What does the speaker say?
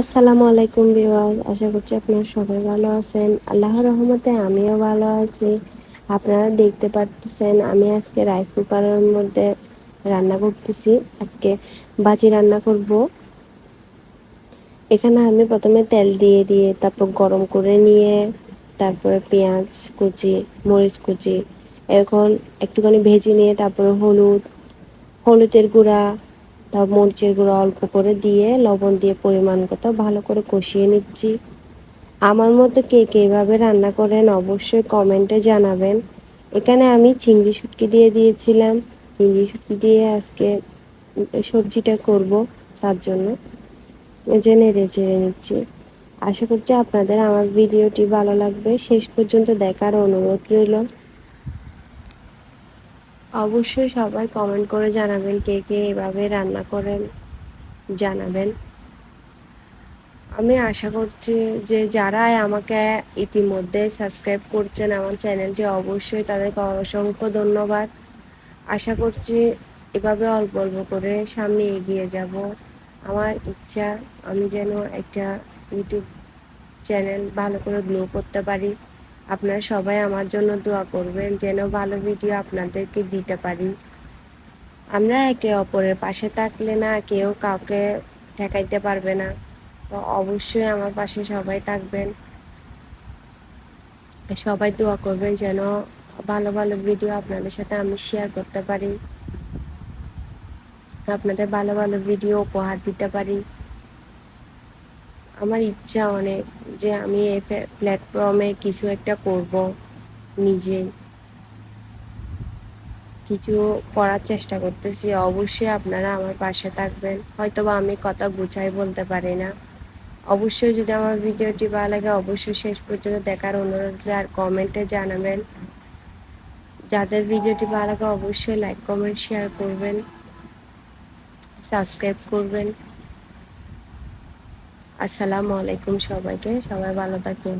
আসসালামু আলাইকুম বিওয়াজ আশা করছি আপনারা সবাই ভালো আছেন। আল্লাহর রহমতে আমিও ভালো আছি। আপনারা দেখতে পারতেছেন আমি আজকে রাইস কুকারের মধ্যে রান্না করতেছি। আজকে বাজি রান্না করব। এখানে আমি প্রথমে তেল দিয়ে দিয়ে তারপর গরম করে নিয়ে, তারপরে পেঁয়াজ কুচি, মরিচ কুচি, এখন একটুখানি ভেজে নিয়ে তারপরে হলুদ, হলুদের গুঁড়া তার মরিচের গুঁড়ো অল্প করে দিয়ে, লবণ দিয়ে পরিমাণ মতো ভালো করে কষিয়ে নিচ্ছি। আমার মতো কে কে এভাবে রান্না করেন অবশ্যই কমেন্টে জানাবেন। এখানে আমি চিংড়ি শুটকি দিয়ে দিয়েছিলাম। চিংড়ি শুটকি দিয়ে আজকে সবজিটা করব তার জন্য। যে নেড়ে চেড়ে নিচ্ছি। আশা করছি আপনাদের আমার ভিডিওটি ভালো লাগবে। শেষ পর্যন্ত দেখার অনুরোধ রইল। অবশ্যই সবাই কমেন্ট করে জানাবেন কে কে এভাবে রান্না করেন, জানাবেন। আমি আশা করছি যে যারাই আমাকে ইতিমধ্যে সাবস্ক্রাইব করছেন আমার চ্যানেলটি, অবশ্যই তাদেরকে অসংখ্য ধন্যবাদ। আশা করছি এভাবে অল্প অল্প করে সামনে এগিয়ে যাব। আমার ইচ্ছা, আমি যেন একটা ইউটিউব চ্যানেল ভালো করে গ্লো করতে পারি। আপনারা সবাই আমার জন্য দোয়া করবেন যেন ভালো ভিডিও আপনাদেরকে দিতে পারি। আমরা একে অপরের পাশে থাকলে না কেউ কাউকে ঠেকাইতে পারবে না। তো অবশ্যই আমার পাশে সবাই থাকবেন। সবাই দোয়া করবেন যেন ভালো ভালো ভিডিও আপনাদের সাথে আমি শেয়ার করতে পারি। আপনাদের ভালো ভালো ভিডিও উপহার দিতে পারি। আমার ইচ্ছা অনেক যে আমি এই প্ল্যাটফর্মে কিছু একটা করব নিজেই কিছু করার চেষ্টা করতেছি। অবশ্যই আপনারা আমার পাশে থাকবেন। হয়তো বা আমি কথা গুছাই বলতে পারি না। অবশ্যই যদি আমার ভিডিওটি ভালো লাগে, অবশ্যই শেষ পর্যন্ত দেখার অনুরোধ আর কমেন্টে জানাবেন। যাদের ভিডিওটি ভালো লাগে, অবশ্যই লাইক কমেন্ট শেয়ার করবেন। সাবস্ক্রাইব করবেন। আসসালামু আলাইকুম সবাইকে সবাই ভালো থাকেন।